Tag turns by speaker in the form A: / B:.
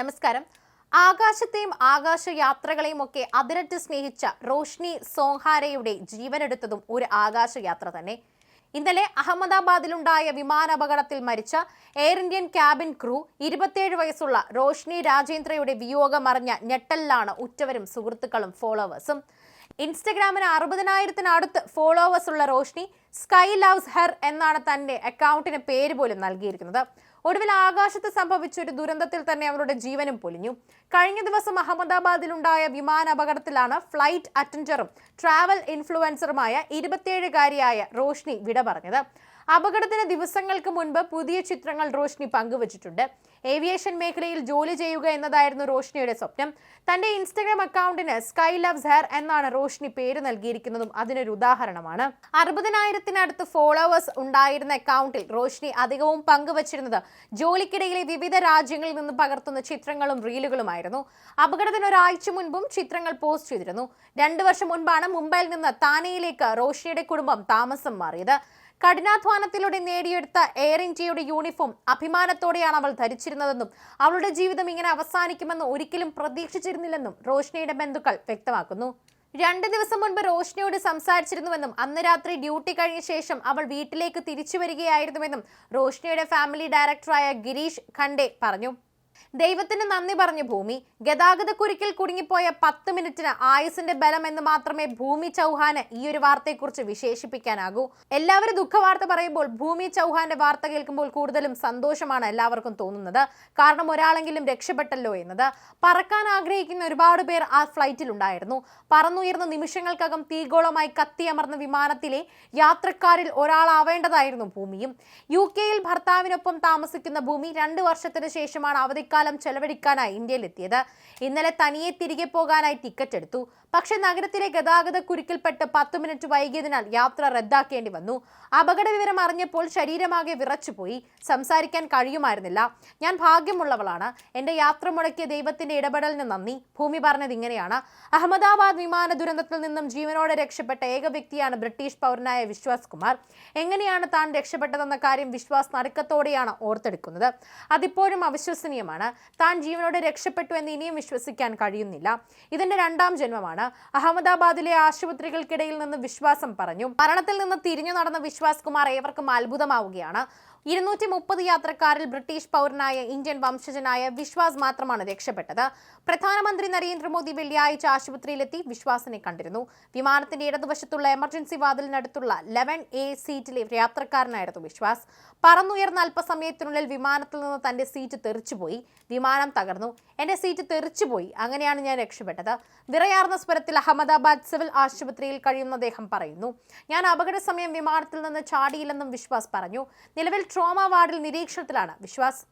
A: നമസ്കാരം. ആകാശത്തെയും ആകാശയാത്രകളെയും ഒക്കെ അതിരറ്റ് സ്നേഹിച്ച റോഷ്നി സോഹാരയുടെ ജീവനെടുത്തതും ഒരു ആകാശയാത്ര തന്നെ. ഇന്നലെ അഹമ്മദാബാദിലുണ്ടായ വിമാനാപകടത്തിൽ മരിച്ച എയർ ഇന്ത്യൻ ക്യാബിൻ ക്രൂ ഇരുപത്തിയേഴ് വയസ്സുള്ള റോഷ്നി രാജേന്ദ്രയുടെ വിയോഗം അറിഞ്ഞ ഞെട്ടലിലാണ് ഉറ്റവരും സുഹൃത്തുക്കളും ഫോളോവേഴ്സും. ഇൻസ്റ്റഗ്രാമിന് അറുപതിനായിരത്തിനടുത്ത് ഫോളോവേഴ്സ് ഉള്ള റോഷ്നി സ്കൈ ലവ്സ് ഹെർ എന്നാണ് തന്റെ അക്കൗണ്ടിന് പേര് പോലും നൽകിയിരിക്കുന്നത്. ഒടുവിൽ ആകാശത്ത് സംഭവിച്ച ഒരു ദുരന്തത്തിൽ തന്നെ അവരുടെ ജീവനും പൊലിഞ്ഞു. കഴിഞ്ഞ ദിവസം അഹമ്മദാബാദിലുണ്ടായ വിമാന അപകടത്തിലാണ് ഫ്ലൈറ്റ് അറ്റൻഡറും ട്രാവൽ ഇൻഫ്ലുവൻസറുമായ ഇരുപത്തിയേഴുകാരിയായ റോഷ്നി വിട പറഞ്ഞത്. അപകടത്തിന് ദിവസങ്ങൾക്ക് മുൻപ് പുതിയ ചിത്രങ്ങൾ റോഷ്നി പങ്കുവച്ചിട്ടുണ്ട്. ഏവിയേഷൻ മേഖലയിൽ ജോലി ചെയ്യുക എന്നതായിരുന്നു റോഷ്നിയുടെ സ്വപ്നം. തന്റെ ഇൻസ്റ്റഗ്രാം അക്കൗണ്ടിന് സ്കൈ ലവ്സ് ഹെയർ എന്നാണ് റോഷ്നി പേര് നൽകിയിരിക്കുന്നതും അതിനൊരു ഉദാഹരണമാണ്. അറുപതിനായിരത്തിനടുത്ത് ഫോളോവേഴ്സ് ഉണ്ടായിരുന്ന അക്കൗണ്ടിൽ റോഷ്നി അധികവും പങ്കുവച്ചിരുന്നത് ജോലിക്കിടയിലെ വിവിധ രാജ്യങ്ങളിൽ നിന്ന് പകർത്തുന്ന ചിത്രങ്ങളും റീലുകളുമായിരുന്നു. അപകടത്തിന് ഒരാഴ്ച മുൻപും ചിത്രങ്ങൾ പോസ്റ്റ് ചെയ്തിരുന്നു. രണ്ടു വർഷം മുൻപാണ് മുംബൈയിൽ നിന്ന് താനെയിലേക്ക് റോഷ്നിയുടെ കുടുംബം താമസം മാറിയത്. കഠിനാധ്വാനത്തിലൂടെ നേടിയെടുത്ത എയർ ഇന്ത്യയുടെ യൂണിഫോം അഭിമാനത്തോടെയാണ് അവൾ ധരിച്ചിരുന്നതെന്നും അവളുടെ ജീവിതം ഇങ്ങനെ അവസാനിക്കുമെന്ന് ഒരിക്കലും പ്രതീക്ഷിച്ചിരുന്നില്ലെന്നും റോഷ്നയുടെ ബന്ധുക്കൾ വ്യക്തമാക്കുന്നു. രണ്ട് ദിവസം മുൻപ് റോഷ്നയോട് സംസാരിച്ചിരുന്നുവെന്നും അന്ന് രാത്രി ഡ്യൂട്ടി കഴിഞ്ഞ ശേഷം അവൾ വീട്ടിലേക്ക് തിരിച്ചു വരികയായിരുന്നുവെന്നും റോഷ്നയുടെ ഫാമിലി ഡയറക്ടറായ ഗിരീഷ് ഖണ്ഡെ പറഞ്ഞു. ദൈവത്തിന് നന്ദി പറഞ്ഞു ഭൂമി. ഗതാഗത കുരുക്കിൽ കുടുങ്ങിപ്പോയ പത്ത് മിനിറ്റിന് ആയുസിന്റെ ബലം എന്ന് മാത്രമേ ഭൂമി ചൗഹാന് ഈ ഒരു വാർത്തയെക്കുറിച്ച് വിശേഷിപ്പിക്കാനാകൂ. എല്ലാവരും ദുഃഖവാർത്ത പറയുമ്പോൾ ഭൂമി ചൗഹാന്റെ വാർത്ത കേൾക്കുമ്പോൾ കൂടുതലും സന്തോഷമാണ് എല്ലാവർക്കും തോന്നുന്നത്. കാരണം ഒരാളെങ്കിലും രക്ഷപ്പെട്ടല്ലോ എന്നത്. പറക്കാൻ ആഗ്രഹിക്കുന്ന ഒരുപാട് പേർ ആ ഫ്ലൈറ്റിൽ ഉണ്ടായിരുന്നു. പറന്നുയർന്ന നിമിഷങ്ങൾക്കകം തീഗോളമായി കത്തിയമർന്ന വിമാനത്തിലെ യാത്രക്കാരിൽ ഒരാളാവേണ്ടതായിരുന്നു ഭൂമിയും. യു കെയിൽ ഭർത്താവിനൊപ്പം താമസിക്കുന്ന ഭൂമി രണ്ട് വർഷത്തിന് ശേഷമാണ് അവധിക്കാലം ചെലവഴിക്കാനായി ഇന്ത്യയിലെത്തിയത്. ഇന്നലെ തനിയെ തിരികെ പോകാനായി ടിക്കറ്റ് എടുത്തു. പക്ഷെ നഗരത്തിലെ ഗതാഗത കുരുക്കിൽപ്പെട്ട് പത്ത് മിനിറ്റ് വൈകിയതിനാൽ യാത്ര റദ്ദാക്കേണ്ടി വന്നു. അപകട വിവരം അറിഞ്ഞപ്പോൾ ശരീരമാകെ വിറച്ചുപോയി. സംസാരിക്കാൻ കഴിയുമായിരുന്നില്ല. ഞാൻ ഭാഗ്യമുള്ളവളാണ്. എന്റെ യാത്ര മുടക്കിയ ദൈവത്തിന്റെ ഇടപെടലിന് നന്ദി. ഭൂമി പറഞ്ഞത് ഇങ്ങനെയാണ്. അഹമ്മദാബാദ് വിമാന ദുരന്തത്തിൽ നിന്നും ജീവനോടെ രക്ഷപ്പെട്ട ഏക വ്യക്തിയാണ് ബ്രിട്ടീഷ് പൗരനായ വിശ്വാസ് കുമാർ. എങ്ങനെയാണ് താൻ രക്ഷപ്പെട്ടതെന്ന കാര്യം വിശ്വാസ് നടുക്കത്തോടെയാണ് ഓർത്തെടുക്കുന്നത്. അതിപ്പോഴും അവിശ്വസനീയമാണ്. താൻ ജീവനോടെ രക്ഷപ്പെട്ടു എന്ന് ഇനിയും വിശ്വസിക്കാൻ കഴിയുന്നില്ല. ഇതിന്റെ രണ്ടാം ജന്മമാണ്. അഹമ്മദാബാദിലെ ആശുപത്രികൾക്കിടയിൽ നിന്ന് വിശ്വാസം പറഞ്ഞു. മരണത്തിൽ നിന്ന് തിരിഞ്ഞു നടന്ന വിശ്വാസ് കുമാർ ഏവർക്കും അത്ഭുതമാവുകയാണ്. ഇരുന്നൂറ്റി മുപ്പത് യാത്രക്കാരിൽ ബ്രിട്ടീഷ് പൗരനായ ഇന്ത്യൻ വംശജനായ വിശ്വാസ് മാത്രമാണ് രക്ഷപ്പെട്ടത്. പ്രധാനമന്ത്രി നരേന്ദ്രമോദി വെള്ളിയാഴ്ച ആശുപത്രിയിലെത്തി വിശ്വാസിനെ കണ്ടിരുന്നു. വിമാനത്തിന്റെ ഇടതുവശത്തുള്ള എമർജൻസി വാതിലിനടുത്തുള്ള ലെവൻ എ സീറ്റിലെ യാത്രക്കാരനായിരുന്നു വിശ്വാസ്. പറന്നുയർന്ന അല്പസമയത്തിനുള്ളിൽ വിമാനത്തിൽ നിന്ന് തന്റെ സീറ്റ് തെറിച്ചുപോയി. വിമാനം തകർന്നു. എന്റെ സീറ്റ് തെറിച്ചുപോയി. അങ്ങനെയാണ് ഞാൻ രക്ഷപ്പെട്ടത്. വിറയാർന്ന സ്വരത്തിൽ അഹമ്മദാബാദ് സിവിൽ ആശുപത്രിയിൽ കഴിയുന്ന അദ്ദേഹം പറയുന്നു. ഞാൻ അപകട സമയം വിമാനത്തിൽ നിന്ന് ചാടിയില്ലെന്നും വിശ്വാസ് പറഞ്ഞു. നിലവിൽ ട്രോമ വാർഡിൽ നിരീക്ഷണത്തിലാണ്. വിശ്വാസ്